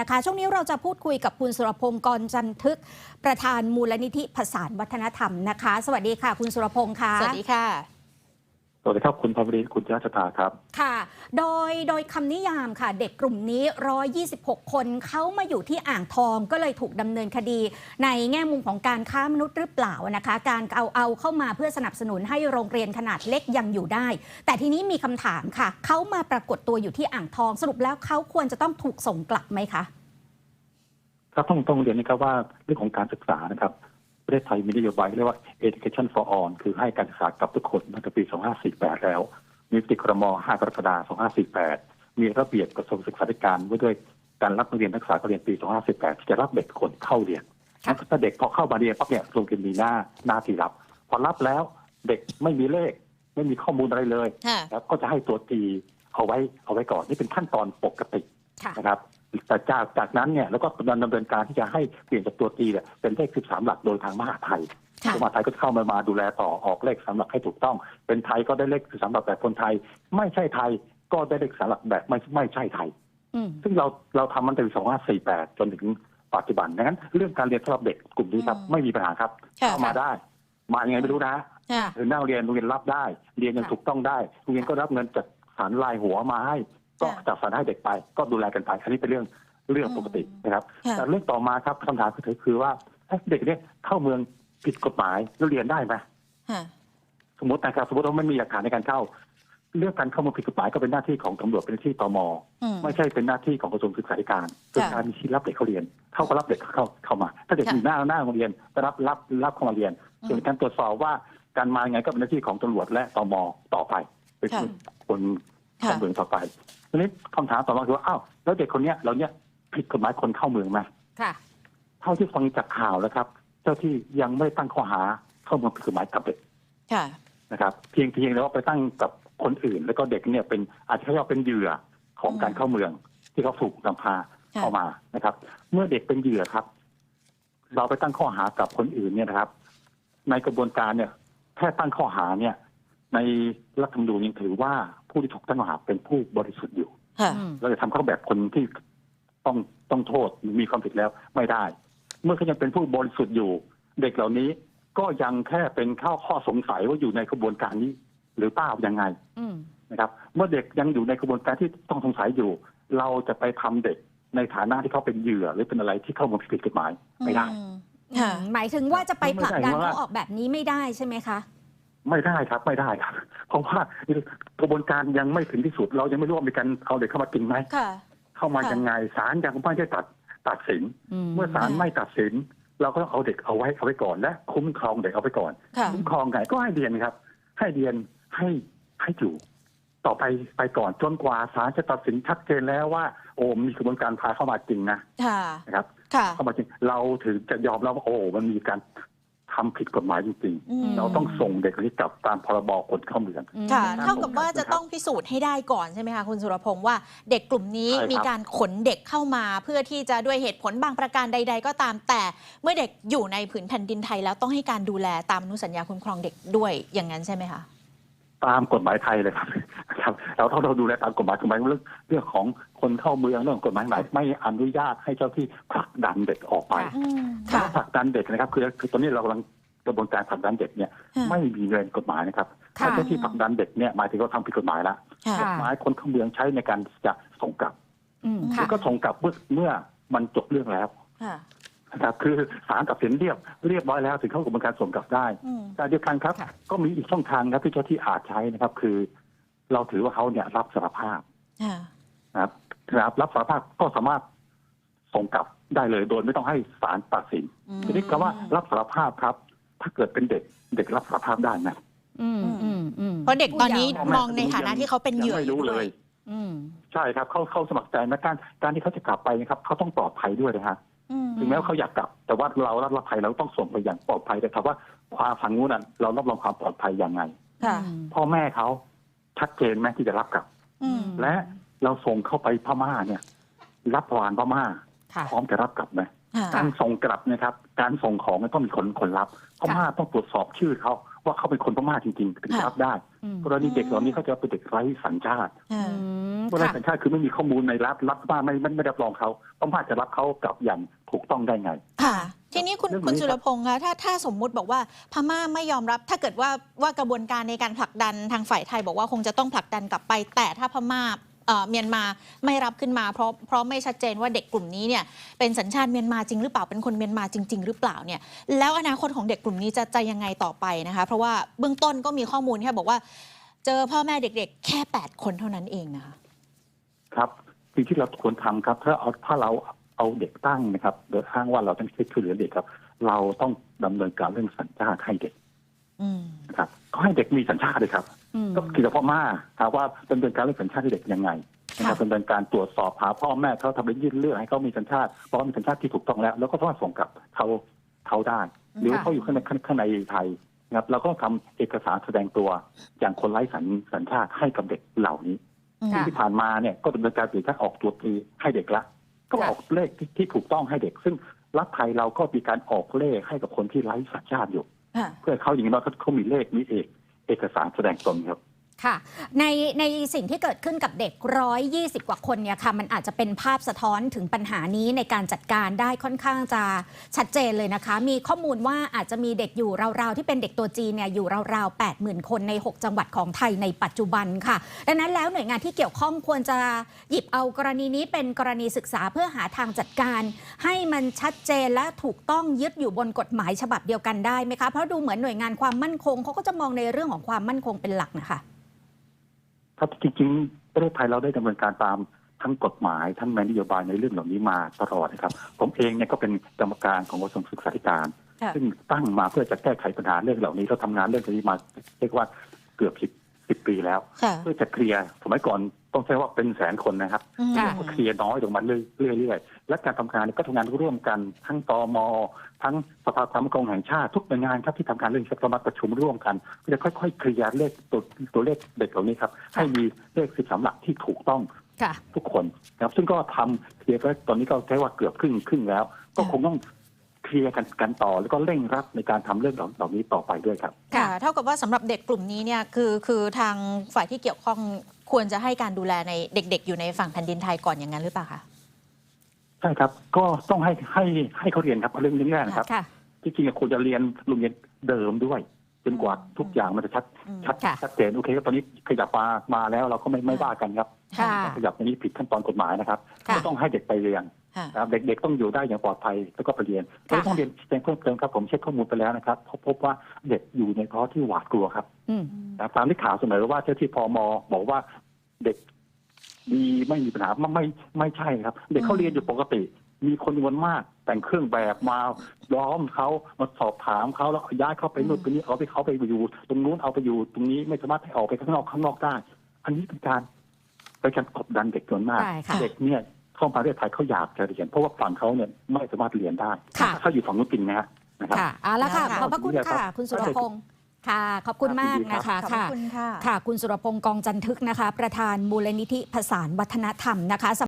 นะคะช่วงนี้เราจะพูดคุยกับคุณสุรพงศ์กรจันทึก ประธานมูลนิธิผสานวัฒนธรรมนะคะ สวัสดีค่ะ คุณสุรพงศ์ค่ะ สวัสดีค่ะ สวัสดีครับคุณพรวรินคุณรัชตาครับ ค่ะ โดยโดยคำนิยามค่ะ เด็กกลุ่มนี้ 126 คนเขามาอยู่ที่อ่างทองก็เลยถูกดำเนินคดี ในแง่มุมของการค้ามนุษย์หรือเปล่านะคะ การเอาเอาเข้ามาเพื่อสนับสนุนให้โรงเรียนขนาดเล็กยังอยู่ได้ แต่ทีนี้มีคำถามค่ะเขามาปรากฏตัวอยู่ที่อ่างทอง สรุปแล้วเขาควรจะต้องถูกส่งกลับไหมคะครับต้องต้องเรียนนะครับว่าเรื่องของการศึกษานะครับ ประเทศไทยมีนโยบายเรียกว่า education for all คือให้การศึกษากับทุกคนตั้งแต่ปี 2548 แล้ว มีมติครม 5 กรกฎาคม 2548 มีระเบียบกระทรวงศึกษาธิการไว้ด้วยการรับนักเรียนนักศึกษาเข้าเรียนปี 2548 ที่จะรับเด็กคนเข้าเรียนค่ะถ้าเด็กพอเข้ามาเรียนปั๊บเนี่ยโรงเรียนมีหน้าหน้าที่รับ พอรับแล้วเด็กไม่มีเลข ไม่มีข้อมูลอะไรเลยค่ะแล้วก็จะให้ตัวตีเอาไว้เอาไว้ก่อนนี่เป็นขั้นตอนปกติค่ะนะครับ แต่จากจากนั้นเนี่ยแล้วก็ดำเนินการที่จะให้เปลี่ยนจากตัวตีเนี่ยเป็นเลข 13 หลักโดยทางมหาไทยค่ะมหาไทยก็เข้ามามาดูแลต่อออกเลขสามหลักให้ถูกต้อง เป็นไทยก็ได้เลข13หลักแบบคนไทย ไม่ใช่ไทยก็ได้เลขสามหลักแบบไม่ไม่ใช่ไทยอืมซึ่งเราเราทำมันตั้งแต่2548จนถึงปัจจุบันดังนั้น เรื่องการเรียนสำหรับเด็กกลุ่มนี้ครับอืมไม่มีปัญหาครับค่ะเข้ามาได้ มายังไงไม่รู้นะค่ะถึงหน้าโรงเรียนโรงเรียนรับได้ เรียนยังค่ะถูกต้องได้โรงเรียนก็รับเงินจากสารลายหัวมาให้ ก็ค่ะจัดสรรให้เด็กไป ก็ดูแลกันไปอันนี้เป็นเรื่องเรื่องปกตินะครับค่ะแต่เรื่องต่อมาครับคำถามคือคือว่าเอ๊ะเด็กเนี่ยเข้าเมืองผิดกฎหมายแล้วเรียนได้ไหมค่ะสมมตินะครับสมมติว่าไม่มีหลักฐานในการเข้า เรื่องการเข้าเมืองผิดกฎหมายก็เป็นหน้าที่ของตำรวจเป็นหน้าที่ตมอืมไม่ใช่เป็นหน้าที่ของกระทรวงศึกษาธิการเป็นการมีที่รับเด็กเข้าเรียน เขาก็รับเด็กเข้าเข้ามา ถ้าเด็กค่ะอยู่หน้าหน้าโรงเรียนก็รับรับรับเข้ามาเรียนอืมส่วนการตรวจสอบว่าการมายังไงก็เป็นหน้าที่ของตำรวจและตมต่อไป เป็นค่ะคน ขค่ะองเมืองต่อไปทีนี้คำถามต่อมาคือว่าอ้าวแล้วเด็กคนเนี้ยเราเนี้ยผิดกฎหมายคนเข้าเมืองไหมค่ะ เท่าที่ฟังจากข่าวแล้วครับ เจ้าที่ยังไม่ตั้งข้อหาเข้าเมืองผิดกฎหมายกับเด็กค่ะนะครับ เพียงเพียงแต่ว่าไปตั้งกับคนอื่น แล้วก็เด็กเนี่ยเป็นอาจจะเรียกว่าเป็นเหยื่อของการเข้าเมือง ที่เขาถูกนำพาค่ะเข้ามานะครับ เมื่อเด็กเป็นเหยื่อครับ เราไปตั้งข้อหากับคนอื่นเนี่ยนะครับ ในกระบวนการเนี่ยแค่ตั้งข้อหาเนี่ย ในรัฐธรรมนูญยังถือว่า ผู้ที่ถูกตั้งข้อหาเป็นผู้บริสุทธิ์อยู่ ค่ะอืมเราจะทำเขาแบบคนที่ต้องต้องโทษหรือมีความผิดแล้วไม่ได้ เมื่อเขายังเป็นผู้บริสุทธิ์อยู่ เด็กเหล่านี้ก็ยังแค่เป็นข้อข้อสงสัยว่าอยู่ในกระบวนการนี้ หรือเปล่ายังไงอืม นะครับ เมื่อเด็กยังอยู่ในกระบวนการที่ต้องสงสัยอยู่ เราจะไปทำเด็กในฐานะที่เขาเป็นเหยื่อหรือเป็นอะไรที่เข้ามาผิดกฎหมายไม่ได้ อืมค่ะ หมายถึงว่าจะไปผลักดันไม่ได้ว่าเขาออกแบบนี้ไม่ได้ใช่ไหมคะ ไม่ได้ครับไม่ได้ครับ เพราะว่ากระบวนการยังไม่ถึงที่สุด เรายังไม่รู้ว่ามีการเอาเด็กเข้ามาจริงไหมค่ะเข้ามาค่ะยังไงศาลยังไม่ได้ตัดตัดสิน เมื่อศาลไม่ตัดสิน เราก็ต้องเอาเด็กเอาไว้เอาไว้ก่อนและคุ้มครองเด็กเอาไว้ก่อนค่ะคุ้มครองไงก็ให้เรียนครับ ให้เรียนให้ให้อยู่ต่อไปไปก่อนจนกว่าศาลจะตัดสินชัดเจนแล้วว่า โอ้มีกระบวนการพาเข้ามาจริงนะค่ะนะครับค่ะเข้ามาจริงเราถึงจะยอมรับว่าโอ้มันมีการ ทำผิดกฎหมายจริงอืมๆเราต้องส่งเด็กคนนี้กลับตามพรบคนเข้าเมืองค่ะอืมเท่ากับว่าจะต้องพิสูจน์ให้ได้ก่อนใช่ไหมคะคุณสุรพงษ์ว่าเด็กกลุ่มนี้ใช่ครับมีการขนเด็กเข้ามาเพื่อที่จะด้วยเหตุผลบางประการใด ๆ ก็ตาม แต่เมื่อเด็กอยู่ในผืนแผ่นดินไทยแล้วต้องให้การดูแลตามอนุสัญญาคุ้มครองเด็กด้วยอย่างนั้นใช่ไหมคะ ตามกฎหมายไทยเลยครับครับเราต้องเราดูแลตามกฎหมายกฎหมายเรื่องเรื่องของคนเข้าเมืองเรื่องของกฎหมายไหนไม่อนุญาตให้เจ้าที่ผลักดันเด็กออกไปค่ะอืมถ้าค่ะผลักดันเด็กนะครับ คือคือตอนนี้เรากำลังกระบวนการผลักดันเด็กเนี่ยค่ะไม่มีเงินกฎหมายนะครับค่ะถ้าเจ้าที่ผลักดันเด็กเนี่ยหมายถึงเขาทำผิดกฎหมายแล้วค่ะค่ะกฎหมายคนเข้าเมืองใช้ในการจะส่งกลับอืมค่ะค่ะก็ส่งกลับเมื่อเมื่อมันจบเรื่องแล้วค่ะ นะครับคือศาลตัดสินเรียบเรียบร้อยแล้วถึงเข้ากระบวนการส่งกลับได้อืมแต่เดียวกันครับค่ะก็มีอีกช่องทางครับที่เจ้าที่อาจใช้นะครับ คือ เราถือว่าเขาเนี่ยรับสารภาพค่ะนะครับนะครับรับสารภาพก็สามารถส่งกลับได้เลยโดยไม่ต้องให้ศาลตัดสินอืมทีนี้คำว่ารับสารภาพครับ ถ้าเกิดเป็นเด็กเด็กรับสารภาพได้ไหมอืมอืมอืมเพราะเด็กตอนนี้ผู้เยาว์มองในฐานะที่เขาเป็นเหยื่อยังไม่รู้เลยอืมใช่ครับเขาเขาสมัครใจนะการการที่เขาจะกลับไปนะครับเขาต้องปลอดภัยด้วยนะฮะอืม ถึงแม้ว่าเขาอยากกลับ แต่ว่าเรารับรับภัยเราต้องส่งไปอย่างปลอดภัยแต่ถามว่าความฝั่งนู้นน่ะเรารับรองความปลอดภัยยังไงค่ะพ่อแม่เขาชัดเจนไหมที่จะรับกลับอืมและเราส่งเข้าไปพม่าเนี่ย รับวานพม่าค่ะพร้อมจะรับกลับไหมค่ะการส่งกลับนะครับ การส่งของมันต้องมีคนคนรับพม่าต้องตรวจสอบชื่อเขาว่าเขาเป็นคนพม่าจริงๆถึงจะรับได้อืม กรณีเด็กเหล่านี้เขาจะเป็นเด็กไร้สัญชาติอ่าอืมไร้ค่ะสัญชาติคือไม่มีข้อมูลในรับรับบ้านไม่ไม่ไม่รับรองเขาต้องมาจะรับเขากลับอย่างถูกต้องได้ไง ค่ะ ทีนี้คุณเรื่องนี้คุณครับสุรพงษ์คะถ้าถ้าสมมุติบอกว่าพม่าไม่ยอมรับ ถ้าเกิดว่าว่ากระบวนการในการผลักดันทางฝ่ายไทย บอกว่าคงจะต้องผลักดันกลับไป แต่ถ้าพม่า เอ่อเมียนมาไม่รับขึ้นมาเพราะเพราะไม่ชัดเจนว่าเด็กกลุ่มนี้เนี่ยเป็นสัญชาติเมียนมาจริงหรือเปล่าเป็นคนเมียนมาจริง ๆ หรือเปล่าเนี่ยแล้วอนาคตของเด็กกลุ่มนี้จะจะยังไงต่อไปนะคะเพราะว่าเบื้องต้นก็มีข้อมูลแค่บอกว่า เจอพ่อแม่เด็ก ๆ แค่ 8 คนเท่านั้นเองนะคะครับสิ่งที่เราควรทำครับถ้าเอาถ้าเราเอาเด็กตั้งนะครับโดยอ้างว่าเราต้องช่วยเหลือเด็กครับ เราต้องดำเนินการเรื่องสัญชาติให้เด็กอืมนะครับก็ให้เด็กมีสัญชาติเลยครับ อืมก็คือเฉพาะมาถามว่าดำเนินการเรื่องสัญชาติให้เด็กยังไงนะครับค่ะดำเนินการตรวจสอบหาพ่อแม่เขาทำเป็นยื่นเรื่องให้เขามีสัญชาติเพราะว่ามีสัญชาติที่ถูกต้องแล้ว แล้วก็สามารถส่งกลับเขาเขาได้หรือว่าเขาอยู่ข้างในข้างข้างในไทยนะครับเราก็ทำเอกสารแสดงตัวอย่างคนไร้สัญสัญชาติให้กับเด็กเหล่านี้ค่ะที่ผ่านมาเนี่ยก็ดำเนินการเปลี่ยนแค่ออกตัวตีให้เด็กละ ก็ค่ะออกเลขที่ที่ถูกต้องให้เด็ก ซึ่งรัฐไทยเราก็มีการออกเลขให้กับคนที่ไร้สัญชาติอยู่ค่ะเพื่อเขาอย่างน้อยเขาเขามีเลขมีเอก เอกสารแสดงตนครับ ค่ะในในสิ่งที่เกิดขึ้นกับเด็ก 120 กว่าคนเนี่ยค่ะมันอาจจะเป็นภาพสะท้อนถึงปัญหานี้ในการจัดการได้ค่อนข้างจะชัดเจนเลยนะคะ มีข้อมูลว่าอาจจะมีเด็กอยู่ราวๆ ที่เป็นเด็กตัวจีนเนี่ยอยู่ราวๆ 80,000 คนใน 6 จังหวัดของไทยในปัจจุบันค่ะ ดังนั้นแล้วหน่วยงานที่เกี่ยวข้องควรจะหยิบเอากรณีนี้เป็นกรณีศึกษาเพื่อหาทางจัดการ ให้มันชัดเจนและถูกต้องยึดอยู่บนกฎหมายฉบับเดียวกันได้ไหมคะเพราะดูเหมือนหน่วยงานความมั่นคงเขาก็จะมองในเรื่องของความมั่นคงเป็นหลักนะคะ ครับจริงๆประเทศไทยเราได้ดำเนินการตามทั้งกฎหมายทั้งนโยบายในเรื่องเหล่านี้มาตลอดนะครับ ผมเองเนี่ยก็เป็นกรรมการของกระทรวงศึกษาธิการค่ะซึ่งตั้งมาเพื่อจะแก้ไขปัญหาเรื่องเหล่านี้เราทำงานเรื่องนี้มาเรียกว่าเกือบสิบ สิบปีแล้ว ค่ะเพื่อจะเคลียร์สมัยก่อนต้องใช้ว่าเป็นแสนคนนะครับอืมค่ะ ก็เคลียร์น้อยลงมาเรื่อยๆและการทำงานเนี่ยก็ทำงานร่วมกันทั้งตมทั้งสภาความมั่นคงแห่งชาติทุกหน่วยงานครับที่ทำงานเรื่องนี้ก็มาประชุมร่วมกันเพื่อจะค่อยๆเคลียร์เลขตัวตัวเลขเด็กเหล่านี้ครับให้มีเลขสิบสามหลักที่ถูกต้อง ค่ะ ทุกคนนะครับซึ่งก็ทำเคลียร์ก็ตอนนี้ก็ใช้ว่าเกือบครึ่งครึ่งแล้ว ก็คงต้อง เคลียร์กันกันต่อ แล้วก็เร่งรัดในการทำเรื่องเหล่านี้ต่อไปด้วยครับ ค่ะ เท่ากับว่าสำหรับเด็กกลุ่มนี้เนี่ยคือคือทางฝ่ายที่เกี่ยวข้องควรจะให้การดูแลในเด็ก ๆ อยู่ในฝั่งแผ่นดินไทยก่อนอย่างนั้นหรือเปล่าคะใช่ครับ ก็ต้องให้ให้ให้เขาเรียนครับเรื่องนี้แรกนะครับค่ะที่จริงๆควรจะเรียนโรงเรียนเดิมด้วยจนกว่าทุกอย่างมันจะชัดอืมชัดค่ะชัดเจนโอเคครับตอนนี้ขยับมามาแล้วเราก็ไม่ไม่ว่ากันครับค่ะขยับอันนี้ผิดขั้นตอนกฎหมายนะครับค่ะก็ต้องให้เด็กไปเรียนค่ะ นะครับเด็กๆต้องอยู่ได้อย่างปลอดภัยแล้วก็ไปเรียนค่ะแล้วต้องเรียนแจ้งเพิ่มเติมครับผมเช็คข้อมูลไปแล้วนะครับพบพบว่าเด็กอยู่ในภาวะที่หวาดกลัวครับอืมนะครับตามที่ข่าวเสนอว่าเจ้าที่พมบอกว่าเด็กมีไม่มีปัญหาไม่ไม่ไม่ใช่ครับ เด็กเขาเรียนอยู่ปกติ มีคนจำนวนมาก แต่งเครื่องแบบมาล้อมเขามาสอบถามเขาแล้วย้ายเขาไปนู่นไปนี่เอาไปเขาไปอยู่ ตรงนู้นเอาไปอยู่ตรงนี้ไม่สามารถให้ออกไปข้างนอกข้างนอกได้ อันนี้เป็นการเป็นการกดดันเด็กจำนวนมากใช่ค่ะเด็กเนี่ย เข้ามาประเทศไทยเขาอยากจะเรียน เพราะว่าฝั่งเขาเนี่ยไม่สามารถเรียนได้ค่ะ ถ้าเขาอยู่ฝั่งนู้นจริงนะฮะนะครับ ค่ะเอาละค่ะค่ะ ขอบพระคุณค่ะ คุณสุรพงศ์ค่ะ ขอบคุณมากนะคะขอบค่ะ คุณค่ะ ค่ะ คุณสุรพงศ์กองจันทึกนะคะ ประธานมูลนิธิผสานวัฒนธรรมนะคะ